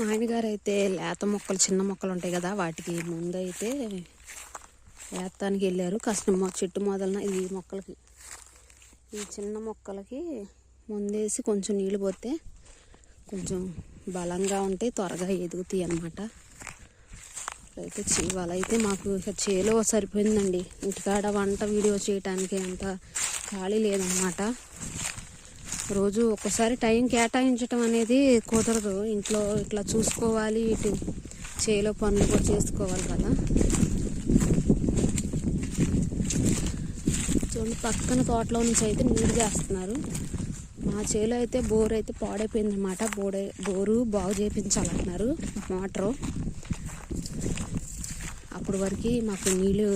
నాయనగారు అయితే లేత మొక్కలు చిన్న మొక్కలు ఉంటాయి కదా వాటికి ముందు అయితే లేతానికి వెళ్ళారు. కష్టం చెట్టు మొదలన ఈ మొక్కలకి ఈ చిన్న మొక్కలకి ముందేసి కొంచెం నీళ్ళు పోతే కొంచెం బలంగా ఉంటాయి త్వరగా ఎదుగుతాయి అన్నమాట. అయితే ఇవాళ అయితే మాకు చేలో సరిపోయిందండి. ఇంటికాడ వంట వీడియో చేయడానికి అంత ఖాళీ లేదన్నమాట. రోజు ఒక్కసారి టైం కేటాయించడం అనేది కుదరదు. ఇంట్లో ఇట్లా చూసుకోవాలి ఇటు చేలో పనులు కూడా చేసుకోవాలి కదా. చూడండి పక్కన తోటలో నుంచి అయితే నీరు చేస్తున్నారు. మా చేలో అయితే బోర్ అయితే పాడైపోయింది అనమాట బోడే బోరు బాగు చేయించాలంటున్నారు మోటరు అప్పుడు వరకు మాకు నీళ్ళు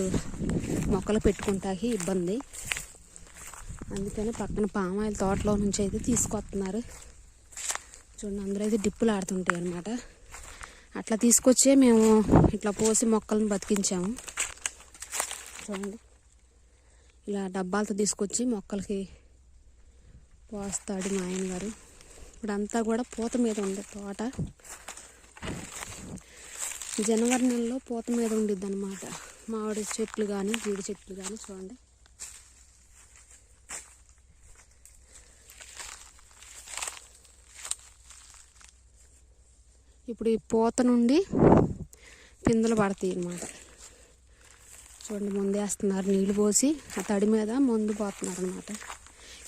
మొక్కలు పెట్టుకుంటాకి ఇబ్బంది. అందుకని పక్కన పామాయిల్ తోటలో నుంచి అయితే తీసుకొస్తున్నారు. చూడండి అందరూ అయితే డిప్పులు ఆడుతుంటాయి అనమాట అట్లా తీసుకొచ్చే మేము ఇట్లా పోసి మొక్కలను బతికించాము. చూడండి ఇలా డబ్బాలతో తీసుకొచ్చి మొక్కలకి పోస్తాడు మా ఆయన గారు. ఇప్పుడంతా కూడా పూత మీద ఉంది తోట. జనవరి నెలలో పూత మీద ఉండిద్ది అనమాట మామిడి చెట్లు కానీ జీడి చెట్లు కానీ చూడండి. ఇప్పుడు ఈ పూత నుండి పిందెలు పడతాయి అన్నమాట. చూడండి ముందేస్తున్నారు నీళ్ళు పోసి ఆ తడి మీద మందు పోతున్నారు అనమాట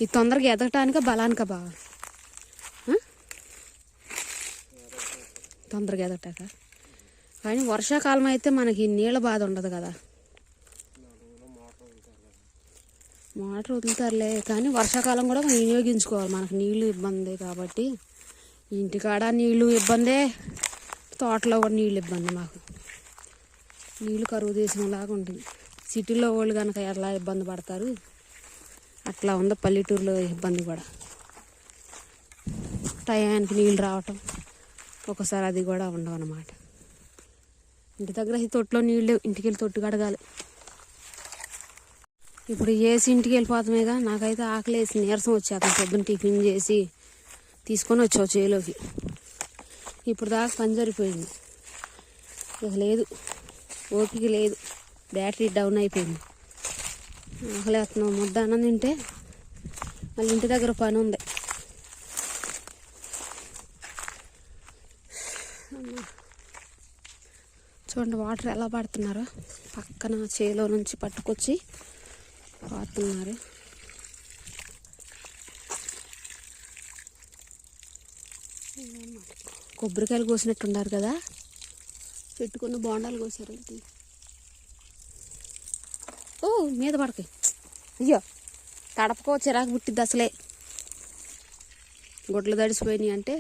ఇది తొందరగా ఎదగటానిక బలానిక బాగా తొందరగా ఎదగటాక. కానీ వర్షాకాలం అయితే మనకి నీళ్ళ బాధ ఉండదు కదా. మోటార్ వదులుతారులే కానీ వర్షాకాలం కూడా వినియోగించుకోవాలి. మనకు నీళ్ళు ఇబ్బంది కాబట్టి. ఇంటికాడ నీళ్ళు ఇబ్బందే. తోటలో కూడా నీళ్ళు ఇబ్బంది మాకు. నీళ్ళు కరువు దేశంలాగా ఉంటుంది. సిటీలో వాళ్ళు కనుక ఎలా ఇబ్బంది పడతారు? అట్లా ఉంది. పల్లెటూరులో ఇబ్బంది కూడా. టయానికి నీళ్ళు రావటం ఒకసారి అది కూడా ఉండవు అన్నమాట. ఇంటి దగ్గర ఈ తొట్టులో నీళ్ళు ఇంటికి వెళ్ళి తొట్టు కడగాలి. ఇప్పుడు ఏసి ఇంటికి వెళ్ళిపోతామేగా? నాకైతే ఆకలి వేసి నీరసం వచ్చాక పొద్దున్న టిఫిన్ చేసి తీసుకొని వచ్చావు చేలోకి ఇప్పుడు దాకా పని సరిపోయింది. ఇక లేదు. ఓపిక లేదు. బ్యాటరీ డౌన్ అయిపోయింది. ఆకలి వేస్తున్నావు ముద్ద అన్నం తింటే మళ్ళీ ఇంటి దగ్గర పని ఉంది. చూడండి వాటర్ ఎలా పడుతున్నారో. పక్కన చేలో నుంచి పట్టుకొచ్చి పారుతున్నారు కొబ్బరికాయలు కోసినట్టున్నారు కదా? పెట్టుకున్న బోండాలు కోసారు ఓ మీద పడకాయి అయ్యో తడపకో చిరాకు పుట్టిద్ది అసలే. గుడ్లు తడిసిపోయినాయి అంటే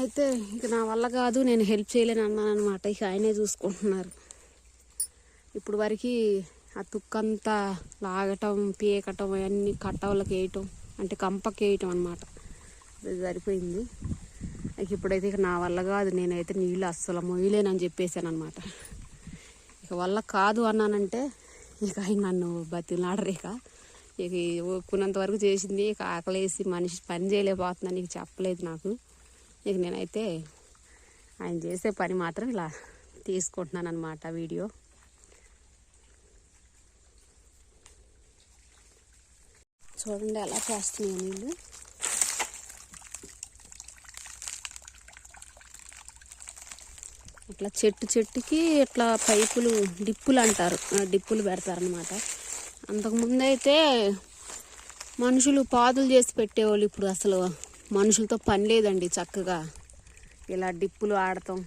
నేనైతే ఇక నా వల్ల కాదు నేను హెల్ప్ చేయలేను అన్నాను అనమాట ఇక ఆయనే చూసుకుంటున్నారు. ఇప్పుడు వరకు ఆ తుక్కంతా లాగటం పీకటం అవన్నీ కట్టవలకి వేయటం అంటే కంపకి వేయటం అనమాట అది సరిపోయింది. ఇక ఇప్పుడైతే ఇక నా వల్ల కాదు నేనైతే నీళ్ళు అస్సలు మొయ్యలేనని చెప్పేశాను అనమాట ఇక వల్ల కాదు అన్నానంటే ఇక ఆయన నన్ను బతిలాడరు ఇక. ఇక ఒప్పుకున్నంత వరకు చేసింది ఇక ఆకలేసి మనిషి పని చేయలేకపోతుందని ఇక చెప్పలేదు నాకు. ఇక నేనైతే ఆయన చేసే పని మాత్రం ఇలా తీసుకుంటున్నాను అనమాట వీడియో. చూడండి ఎలా చేస్తున్నాయి నీళ్ళు. ఇట్లా చెట్టు చెట్టుకి ఇట్లా పైపులు డిప్పులు అంటారు. డిప్పులు పెడతారనమాట అంతకుముందు అయితే మనుషులు పాదులు చేసి పెట్టేవాళ్ళు ఇప్పుడు అసలు. మనుషులతో పని లేదండి చక్కగా. ఇలా డిప్పులు ఆడటం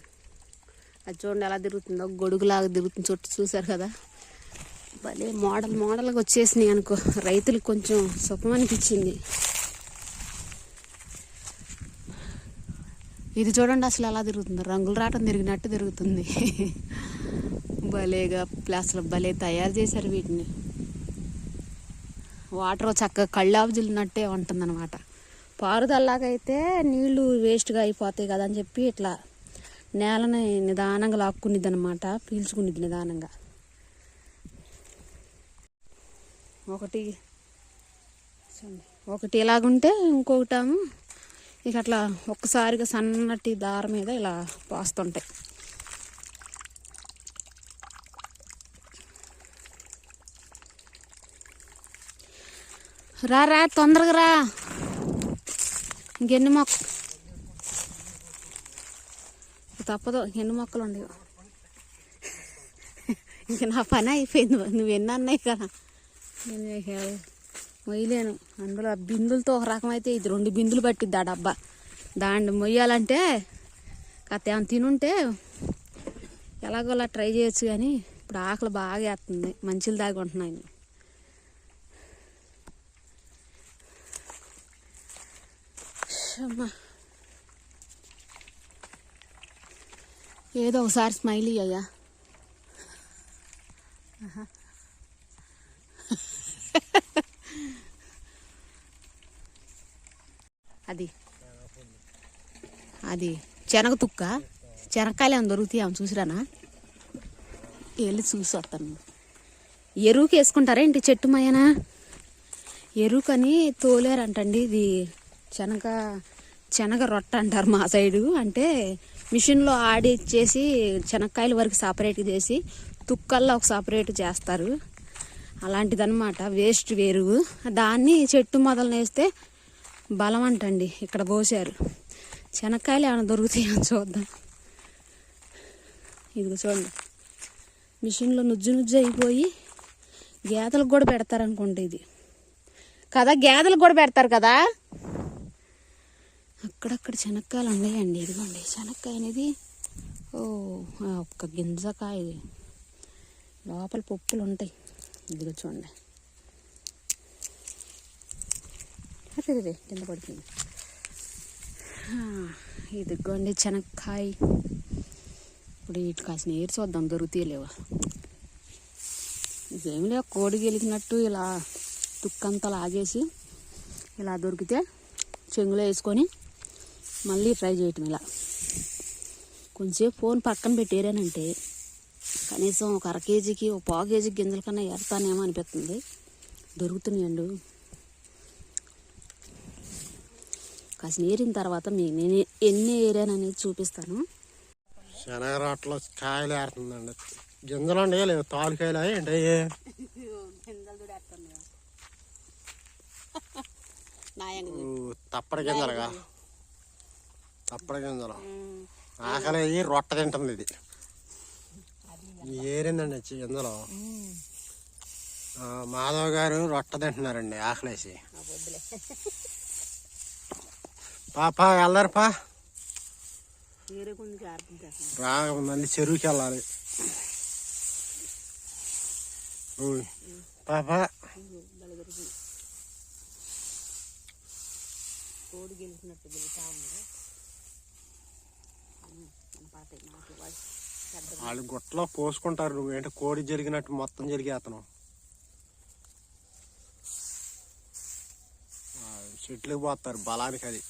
అది చూడండి ఎలా తిరుగుతుందో. గొడుగులాగా తిరుగుతుంది చుట్టూ చూసారు కదా. భలే మోడల్ మోడల్గా వచ్చేసినాయి అనుకో. రైతులకు కొంచెం సుఖం అనిపించింది. ఇది చూడండి అసలు ఎలా తిరుగుతుంది. రంగులు రావటం తిరిగినట్టు తిరుగుతుంది. భలేగా అసలు భలే తయారు చేశారు వీటిని. వాటర్ చక్కగా కళ్ళాపు ఉంటుంది అనమాట పారుదల్లాగైతే నీళ్ళు వేస్ట్గా అయిపోతాయి కదా అని చెప్పి ఇట్లా నేలని నిదానంగా లాక్కునిద్ది అనమాట పీల్చుకునిద్ది నిదానంగా. ఒకటి ఒకటి ఇలాగుంటే ఇంకొకటేమో ఇక అట్లా ఒక్కసారిగా సన్నటి దార మీద ఇలా పోస్తుంటాయి. రా రా తొందరగా రా. గెన్ను మొక్క. తప్పదు గెన్ను మొక్కలు ఉండేవి. ఇంక నా పని అయిపోయింది నువ్వు ఎన్ని అన్నాయి కదా. నేను మొయ్యలేను. అందులో ఆ బిందులతో ఒక రకం అయితే ఇది రెండు బిందులు పట్టిద్ది ఆ డబ్బా. దాన్ని మొయ్యాలంటే కథ ఏమైనా తినుంటే ఎలాగోలా ట్రై చేయొచ్చు కానీ ఇప్పుడు ఆకలి బాగా వేస్తుంది. మంచిలు దాగి ఉంటున్నాయి. అమ్మా. ఏదో ఒకసారి స్మైలీ అయ్యా. అది. అది శనగ తుక్క. శనక్కాయలు ఏమైనా దొరుకుతాయి? ఏమైనా చూసిరానా? వెళ్ళి చూసి వస్తాను. ఎరువుకి వేసుకుంటారా ఏంటి చెట్టు మయన? ఎరుకని తోలేరంటండి ఇది. శనగ శనగ రొట్ట అంటారు మా సైడు. అంటే మిషన్లో ఆడిచ్చేసి శనక్కాయల వరకు సపరేట్ చేసి తుక్కల్లో ఒక సపరేట్ చేస్తారు. అలాంటిదన్నమాట వేస్ట్ వేరుగు దాన్ని చెట్టు మొదలు వేస్తే బలం అంటండి ఇక్కడ పోసారు శనక్కాయలు ఏమైనా దొరుకుతాయో చూద్దాం. ఇదిగో చూడండి. మిషన్లో నుజ్జు నుజ్జు అయిపోయి గేదెలకు కూడా పెడతారనుకుంటా ఇది. కదా గేదెలకు కూడా పెడతారు కదా? అక్కడక్కడ శనక్కాయలు ఉన్నాయండి ఇదిగోండి శనక్కాయ అనేది ఓ ఒక్క గింజకాయ ఇది. లోపల పప్పులు ఉంటాయి. ఇదిగో చూడండి. అదే కింద పడుతుంది. ఇదిగోండి శనక్కాయ. ఇప్పుడు వీటి కాసిన ఏరు చూద్దాం దొరుకుతాయి లేవా. ఇదేమి లేవు కోడి గెలికినట్టు ఇలా తుక్కంతా లాగేసి ఇలా దొరికితే చెంగులో వేసుకొని మళ్ళీ ట్రై చేయటం ఇలా. కొంచెంసేపు ఫోన్ పక్కన పెట్టారేనంటే కనీసం ఒక అర కేజీకి ఒక పావు కేజీ గింజల కన్నా ఎడతానేమో అనిపిస్తుంది. దొరుకుతున్నాయండు. కాసిన ఏరిన తర్వాత మీ నేను ఎన్ని ఏరాననేది చూపిస్తాను. శనగ రొట్టెలో కాయలు ఏరుతుందండి. గింజలు ఉండవు లేవు తాలుకాయలు ఏంటి తప్పడి గింజలుగా. తప్పడి గింజలు. ఆకలి అయ్యి రొట్ట తింటుంది ఇది. ఏరిందండి వచ్చి గింజలు? మాధవ్ గారు రొట్ట తింటున్నారండి ఆకలేసి. పాప వెళ్ళరు పా రా మళ్ళీ చెరువుకి వెళ్ళాలి. పాప. కోడి గెలిచినట్టు గెలుతా ఉంది. వాళ్ళు గుట్టలో పోసుకుంటారు నువ్వు. ఏంటి? కోడి జరిగినట్టు మొత్తం జరిగేతను చెట్లకు పోతారు బలానికి అది.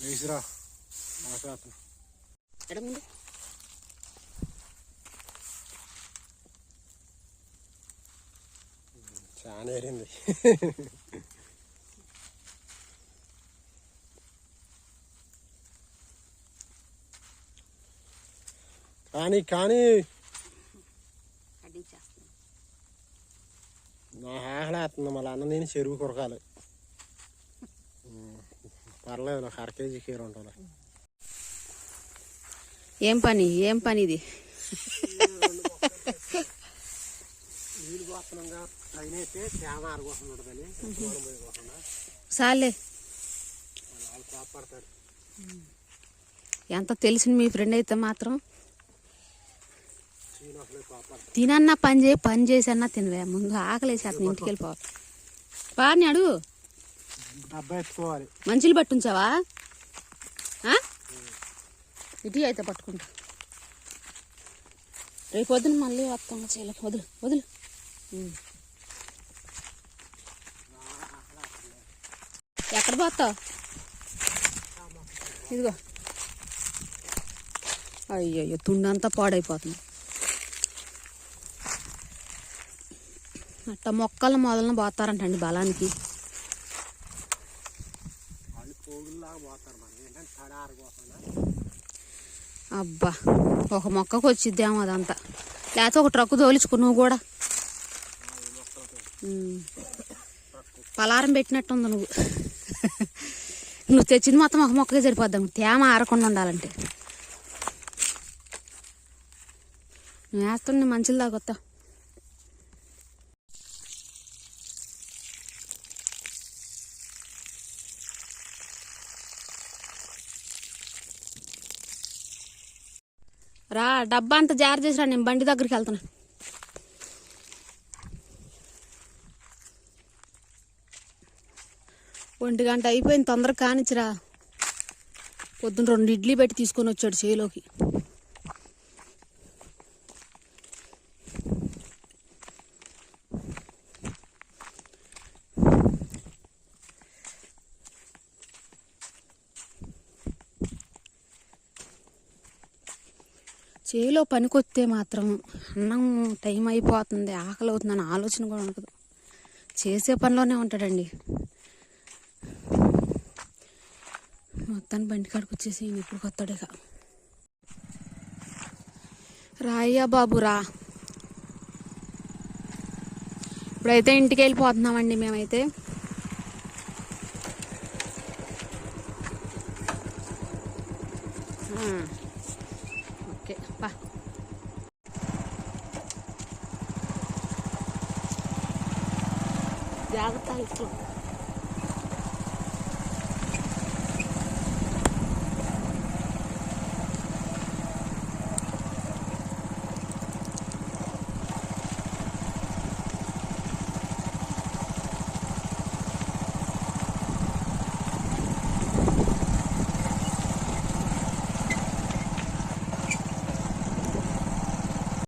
వేసిరా ముందు చాలా ఏరింది కానీ కానీ. నా ఆహ్లాతుంది మళ్ళీ. అన్నం తిని చెరువు కొరకాలి. పర్లేదు నాకు అర కేజీ కీర ఉంటుంది ఏం పని? ఏం పని ఇది సాలే ఎంత తెలిసిన మీ ఫ్రెండ్ అయితే మాత్రం తినన్నా పని చేయి పని చేసన్నా తినవే ముందు ఆకలేసి అతను ఇంటికి వెళ్ళిపోవాలి పాని అడుగు. మంచులు పట్టుంచావా? ఆ? అయితే పట్టుకుంటా. రేపు పొద్దున మళ్ళీ వస్తాం చేయలేక వదులు వదులు. ఎక్కడ పోతావు? ఇదిగో. అయ్యయ్యో తుండంతా పాడైపోతుంది. అట్ట మొక్కల మొదలను పోతారంటండి బలానికి. అబ్బా ఒక మొక్కకు వచ్చిద్దేమో అదంతా. లేకపోతే ఒక ట్రక్కు తోలించుకో నువ్వు కూడా. పలారం పెట్టినట్టుంది నువ్వు. నువ్వు తెచ్చింది మొత్తం ఒక మొక్కకే సరిపోద్దాం తేమ ఆరకుండా ఉండాలంటే. నువ్వు వేస్తుండే మంచిది దాకొత్తా రా డబ్బా అంతా జారీ చేసిరా నేను బండి దగ్గరికి వెళ్తున్నాను ఒంటి గంట అయిపోయింది తొందరగా కానిచ్చిరా. పొద్దున్న రెండు ఇడ్లీ పెట్టి తీసుకొని వచ్చాడు చేలోకి. చేలో పనికొస్తే మాత్రం అన్నం టైం అయిపోతుంది ఆకలి అవుతుందని ఆలోచన కూడా ఉండదు. చేసే పనిలోనే ఉంటాడండి. మొత్తాన్ని బండి కాడికి వచ్చేసి ఇప్పుడు కొత్తాడు ఇక. రాయ్యా బాబు రా. ఇప్పుడైతే ఇంటికి వెళ్ళిపోతున్నామండి మేమైతే.